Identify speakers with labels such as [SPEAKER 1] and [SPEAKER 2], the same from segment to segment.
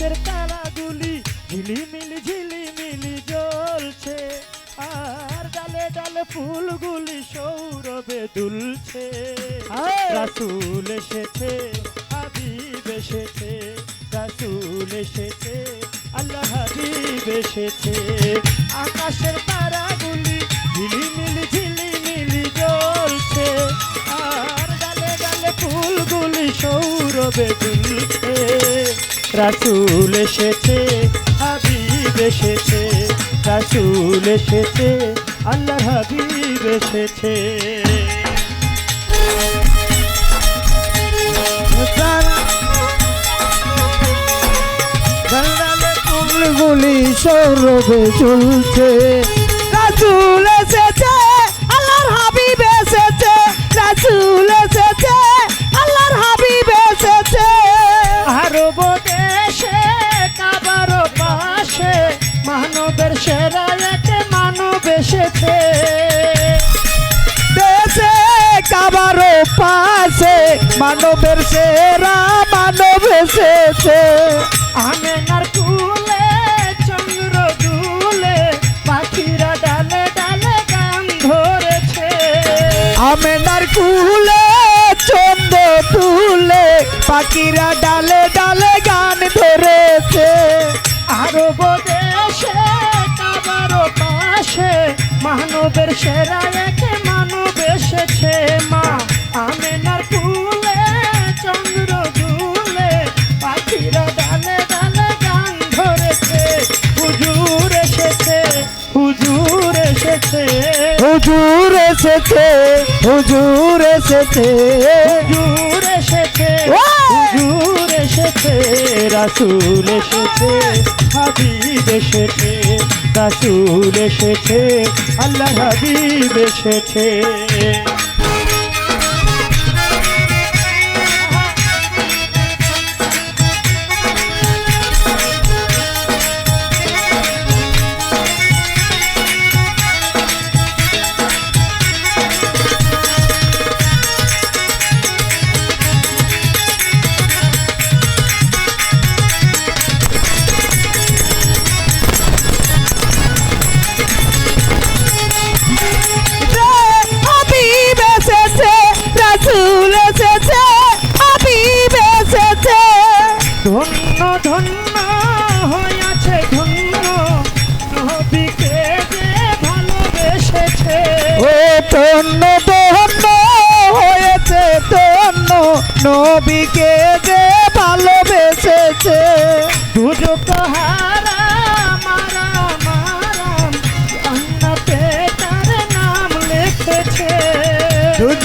[SPEAKER 1] রাতের তারাগুলি ঝিলিমিলি ঝিলিমিলি জ্বলছে আর ডালে ডালে ফুলগুলি সৌরভে দুলছে। রাসুল এসেছে হাবিব এসেছে রাসুল এসেছে আল্লাহ হাবিব এসেছে। আকাশের তারাগুলি ঝিলিমিলি ঝিলিমিলি জ্বলছে আর ডালে ডালে ফুলগুলি সৌরভে রাসুল এসেছে, হাবিব এসেছে, রাসুল এসেছে আল্লাহ হাবিব এসেছে।
[SPEAKER 2] ফুলগুলি সৌরভে চলছে রাসুল এসেছে, আল্লাহর হাবিব এসেছে, রাসুল
[SPEAKER 1] মানবের সেরা, মানব এসেছে। আমেনার কুলে, চন্দ্র দুলে, পাখিরা ডালে ডালে গান ধরেছে।
[SPEAKER 2] আমেনার কুলে চন্দ তুলে পাখিরা ডালে ডালে গান ধরেছে।
[SPEAKER 1] আরব দেশে কাবার পাশে, মানবের সেরা একে হুজুর এসেছে হুজুর এসেছে
[SPEAKER 2] হুজুর এসেছে! হুজুর এসেছে
[SPEAKER 1] রাসূল এসেছে হাবিব এসেছে রাসূল এসেছে আল্লাহ হাবিব এসেছে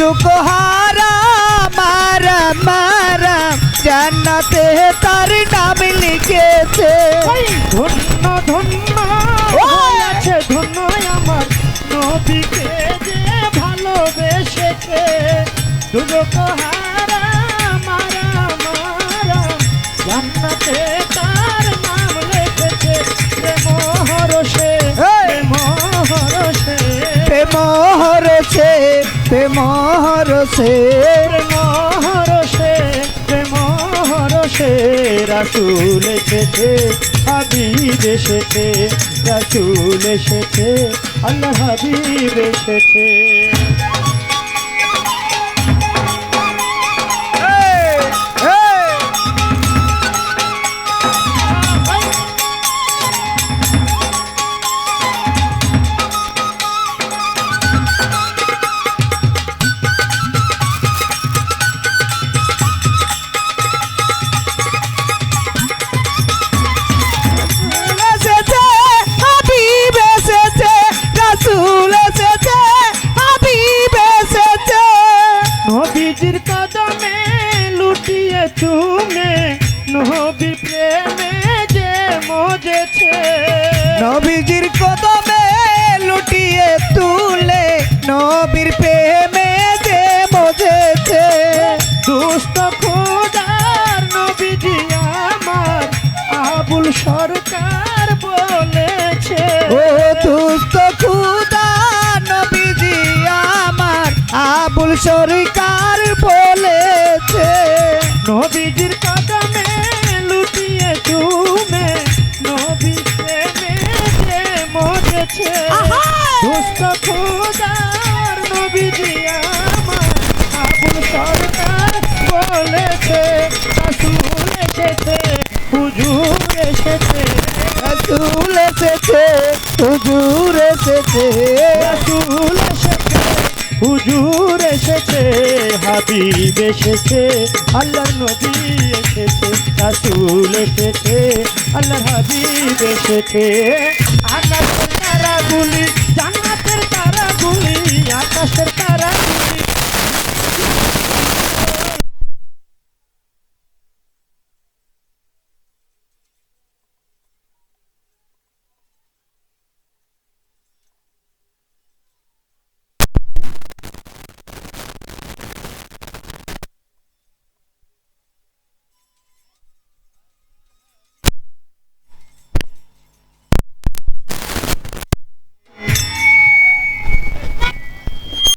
[SPEAKER 2] সুযোগ হারা মারা মারা জান্নাতে তার নাম লিখেছে।
[SPEAKER 1] ধন্য ধন্য হয়েছে ধন্য আমার নবীকে যে ভালোবেসেছে। দুজক হারা মারা মারা জান্নাতে তার নাম লিখেছে। প্রেম হরসে প্রেম হরসে
[SPEAKER 2] প্রেম হরছে প্রেম হরছে
[SPEAKER 1] প্রেম হরসে প্রেম হরসে রাসুল এসেছে, হাবিব এসেছে, রাসুল এসেছে আল্লাহ হাবিব এসেছে। চুমে নবী প্রেমে যে মজেছে।
[SPEAKER 2] নবীজির কদমে লুটিয়ে তুলে নবীর প্রেমে যে মজেছে।
[SPEAKER 1] দুষ্ট খোদার নবীজি আমার আবুল সরকার বলেছে।
[SPEAKER 2] ও দুস্থ খুদা নবীজি আমার আবুল সরকার
[SPEAKER 1] এসেছে, রাসূল এসেছে, হুজুর এসেছে,
[SPEAKER 2] রাসূল এসেছে, হুজুর এসেছে,
[SPEAKER 1] রাসূল এসেছে, হুজুর এসেছে, হাবিব এসেছে, আল্লাহর নবী এসেছে, রাসূল এসেছে, আল্লাহর হাবিব এসেছে। আকাশের তারাগুলি, জান্নাতের তারাগুলি, আকাশের তারাগুলি